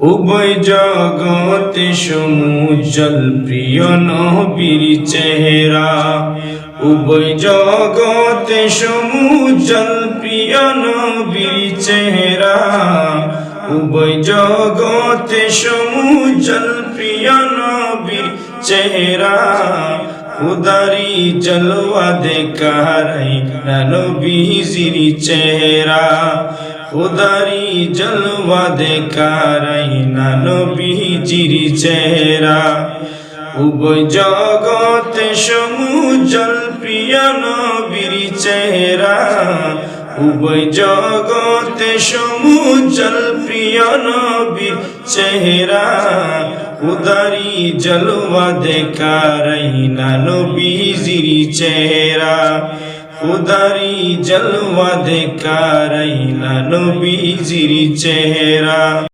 উভয় জগতে সমুজ্জ্বল প্রিয় নবীর চেহারা। উভয় জগতে সমুজ্জ্বল প্রিয় নবীর চেহারা। উভয় জগতে সমুজ্জ্বল প্রিয় নবীর চেহারা। উদারি জলওয়া দেখারাই নবীজির চেহারা। খুদারি জলওয়া দেখারাই না নবীজির চেহারা। উভয় জগতে সমুজ্জ্বল প্রিয় নবীর চেহারা। উভয় জগতে সমুজ্জ্বল প্রিয় নবীর চেহারা। উদারি জলওয়া দেখারাই না নবীজির চেহারা। খুদারি জলওয়া দেখারাই না নবীজির চেহারা।